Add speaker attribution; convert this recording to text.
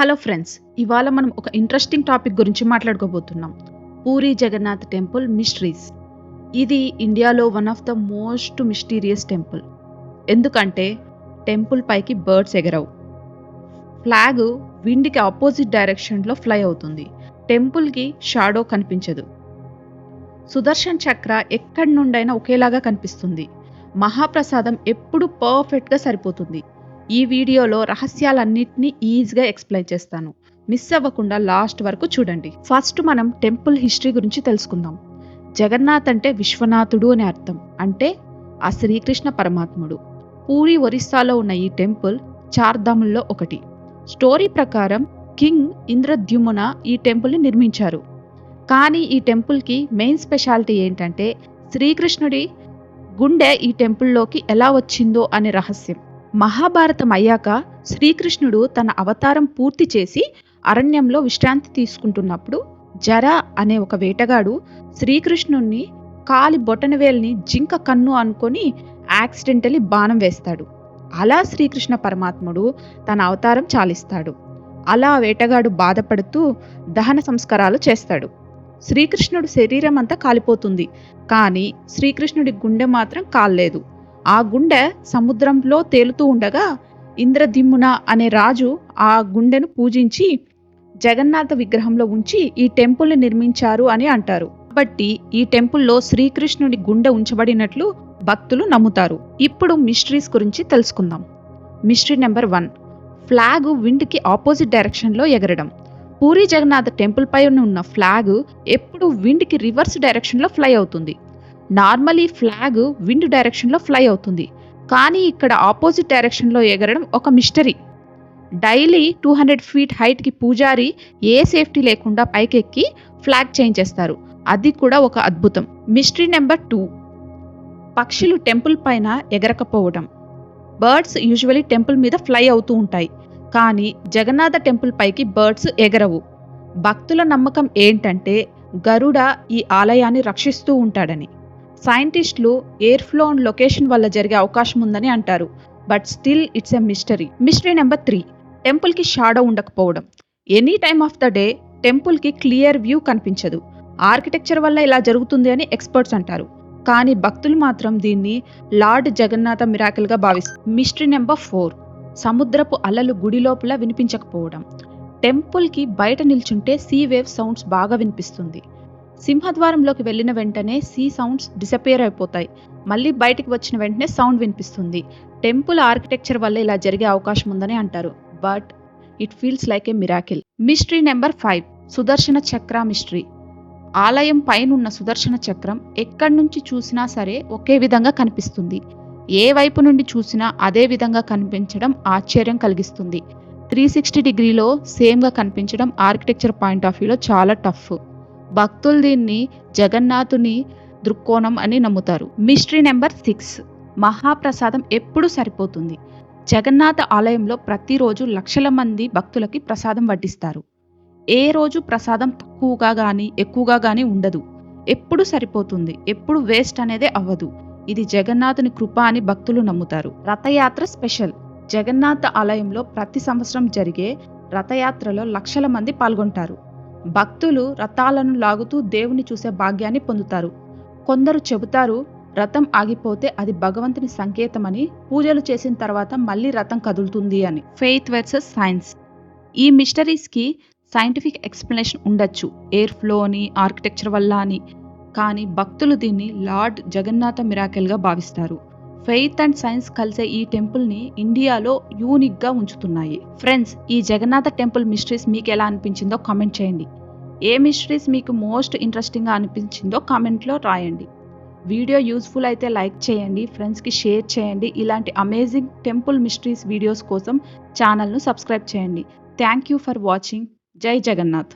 Speaker 1: Hello friends ఇవాళ మనం ఒక ఇంట్రెస్టింగ్ టాపిక్ గురించి మాట్లాడుకోబోతున్నాం. పూరి జగన్నాథ్ టెంపుల్ మిస్టరీస్ ఇది ఇండియాలో one of the most mysterious temple ఎందుకంటే టెంపుల్ పైకి బర్డ్స్ ఎగరవు. ఫ్లాగ్ విండ్కి ఆపోజిట్ డైరెక్షన్లో ఫ్లై అవుతుంది. టెంపుల్కి షాడో కనిపించదు. సుదర్శన్ చక్ర ఎక్కడి నుండైనా ఒకేలాగా కనిపిస్తుంది. మహాప్రసాదం ఎప్పుడు పర్ఫెక్ట్గా సరిపోతుంది. ఈ వీడియోలో రహస్యాలన్నింటినీ ఈజీగా ఎక్స్ప్లెయిన్ చేస్తాను. మిస్ అవ్వకుండా లాస్ట్ వరకు చూడండి. ఫస్ట్ మనం టెంపుల్ హిస్టరీ గురించి తెలుసుకుందాం. జగన్నాథ్ అంటే విశ్వనాథుడు అని అర్థం. అంటే ఆ శ్రీకృష్ణ పరమాత్ముడు. పూరి ఒరిస్సాలో ఉన్న ఈ టెంపుల్ చార్ధాముల్లో ఒకటి. స్టోరీ ప్రకారం కింగ్ ఇంద్రద్యుమున ఈ టెంపుల్ని నిర్మించారు. కానీ ఈ టెంపుల్కి మెయిన్ స్పెషాలిటీ ఏంటంటే శ్రీకృష్ణుడి గుండె ఈ టెంపుల్లోకి ఎలా వచ్చిందో అనే రహస్యం. మహాభారతం అయ్యాక శ్రీకృష్ణుడు తన అవతారం పూర్తి చేసి అరణ్యంలో విశ్రాంతి తీసుకుంటున్నప్పుడు జర అనే ఒక వేటగాడు శ్రీకృష్ణుణ్ణి కాలి బొటనవేల్ని జింక కన్ను అనుకొని యాక్సిడెంటలీ బాణం వేస్తాడు. అలా శ్రీకృష్ణ పరమాత్ముడు తన అవతారం చాలిస్తాడు. అలా వేటగాడు బాధపడుతూ దహన సంస్కారాలు చేస్తాడు. శ్రీకృష్ణుడు శరీరం అంతా కాలిపోతుంది. కానీ శ్రీకృష్ణుడి గుండె మాత్రం కాల్లేదు. ఆ గుండె సముద్రంలో తేలుతూ ఉండగా ఇంద్రదిమ్మున అనే రాజు ఆ గుండెను పూజించి జగన్నాథ విగ్రహంలో ఉంచి ఈ టెంపుల్ని నిర్మించారు అని అంటారు. కాబట్టి ఈ టెంపుల్లో శ్రీకృష్ణుడి గుండె ఉంచబడినట్లు భక్తులు నమ్ముతారు. ఇప్పుడు మిస్టరీస్ గురించి తెలుసుకుందాం. Mystery number one. ఫ్లాగ్ విండ్కి ఆపోజిట్ డైరెక్షన్లో ఎగరడం. పూరి జగన్నాథ్ టెంపుల్ పైన ఉన్న ఫ్లాగ్ ఎప్పుడు విండ్కి రివర్స్ డైరెక్షన్లో ఫ్లై అవుతుంది. నార్మలీ ఫ్లాగ్ విండ్ డైరెక్షన్లో ఫ్లై అవుతుంది. కానీ ఇక్కడ ఆపోజిట్ డైరెక్షన్లో ఎగరడం ఒక mystery. Daily two hundred feet హైట్కి పూజారి ఏ సేఫ్టీ లేకుండా పైకెక్కి ఫ్లాగ్ చేంజ్ చేస్తారు. అది కూడా ఒక అద్భుతం. Mystery number two. పక్షులు టెంపుల్ పైన ఎగరకపోవడం. బర్డ్స్ యూజువలీ టెంపుల్ మీద ఫ్లై అవుతూ ఉంటాయి. కానీ జగన్నాథ టెంపుల్ పైకి బర్డ్స్ ఎగరవు. భక్తుల నమ్మకం ఏంటంటే గరుడ ఈ ఆలయాన్ని రక్షిస్తూ ఉంటాడని. సైంటిస్టులు ఎయిర్ ఫ్లో అండ్ లొకేషన్ వల్ల జరిగే అవకాశం ఉందని అంటారు. But still it's a mystery. Mystery number three టెంపుల్కి షాడో ఉండకపోవడం. Any time of the day టెంపుల్కి క్లియర్ వ్యూ కనిపించదు. ఆర్కిటెక్చర్ వల్ల ఇలా జరుగుతుంది అని ఎక్స్పర్ట్స్ అంటారు. కానీ భక్తులు మాత్రం దీన్ని లార్డ్ జగన్నాథ మిరాకిల్గా భావిస్తారు మిస్టరీ నెంబర్ ఫోర్ సముద్రపు అలలు గుడి లోపల వినిపించకపోవడం. టెంపుల్కి బయట నిల్చుంటే సీ వేవ్ సౌండ్స్ బాగా వినిపిస్తుంది. సింహద్వారంలోకి వెళ్ళిన వెంటనే సీ సౌండ్స్ డిసపేర్ అయిపోతాయి. మళ్ళీ బయటికి వచ్చిన వెంటనే సౌండ్ వినిపిస్తుంది. టెంపుల్ ఆర్కిటెక్చర్ వల్ల ఇలా జరిగే అవకాశం ఉందని అంటారు. But it feels like a miracle. Mystery number five. Sudarshana Chakra mystery. ఆలయం పైనున్న సుదర్శన చక్రం ఎక్కడి నుంచి చూసినా సరే ఒకే విధంగా కనిపిస్తుంది. ఏ వైపు నుండి చూసినా అదే విధంగా కనిపించడం ఆశ్చర్యం కలిగిస్తుంది. త్రీ సిక్స్టీ డిగ్రీలో సేమ్గా కనిపించడం ఆర్కిటెక్చర్ పాయింట్ ఆఫ్ వ్యూలో చాలా టఫ్. భక్తులు దీన్ని జగన్నాథుని దృక్కోణం అని నమ్ముతారు. మిస్టరీ నెంబర్ సిక్స్ మహాప్రసాదం ఎప్పుడు సరిపోతుంది. జగన్నాథ ఆలయంలో ప్రతిరోజు లక్షల మంది భక్తులకి ప్రసాదం వడ్డిస్తారు. ఏ రోజు ప్రసాదం తక్కువగా కానీ ఎక్కువగా కానీ ఉండదు. ఎప్పుడు సరిపోతుంది ఎప్పుడు వేస్ట్ అనేదే అవ్వదు. ఇది జగన్నాథుని కృప అని భక్తులు నమ్ముతారు. రథయాత్ర స్పెషల్ జగన్నాథ ఆలయంలో ప్రతి సంవత్సరం జరిగే రథయాత్రలో లక్షల మంది పాల్గొంటారు. భక్తులు రథాలను లాగుతూ దేవుని చూసే భాగ్యాన్ని పొందుతారు. కొందరు చెబుతారు రథం ఆగిపోతే అది భగవంతుని సంకేతమని పూజలు చేసిన తర్వాత మళ్ళీ రథం కదులుతుంది అని. Faith versus science. ఈ మిస్టరీస్కి సైంటిఫిక్ ఎక్స్ప్లెనేషన్ ఉండొచ్చు. ఎయిర్ ఫ్లో అని ఆర్కిటెక్చర్ వల్ల అని. కానీ భక్తులు దీన్ని లార్డ్ జగన్నాథ మిరాకెల్గా భావిస్తారు. ఫెయిత్ అండ్ సైన్స్ కలిసే ఈ టెంపుల్ని ఇండియాలో యూనిక్గా ఉంచుతున్నాయి. ఫ్రెండ్స్ ఈ జగన్నాథ టెంపుల్ మిస్టరీస్ మీకు ఎలా అనిపించిందో కామెంట్ చేయండి. ఏ మిస్టరీస్ మీకు మోస్ట్ ఇంట్రెస్టింగ్గా అనిపించిందో కామెంట్లో రాయండి. వీడియో యూస్ఫుల్ అయితే లైక్ చేయండి ఫ్రెండ్స్కి షేర్ చేయండి. ఇలాంటి అమేజింగ్ టెంపుల్ మిస్టరీస్ వీడియోస్ కోసం ఛానల్ను సబ్స్క్రైబ్ చేయండి. Thank you for watching. జై జగన్నాథ్.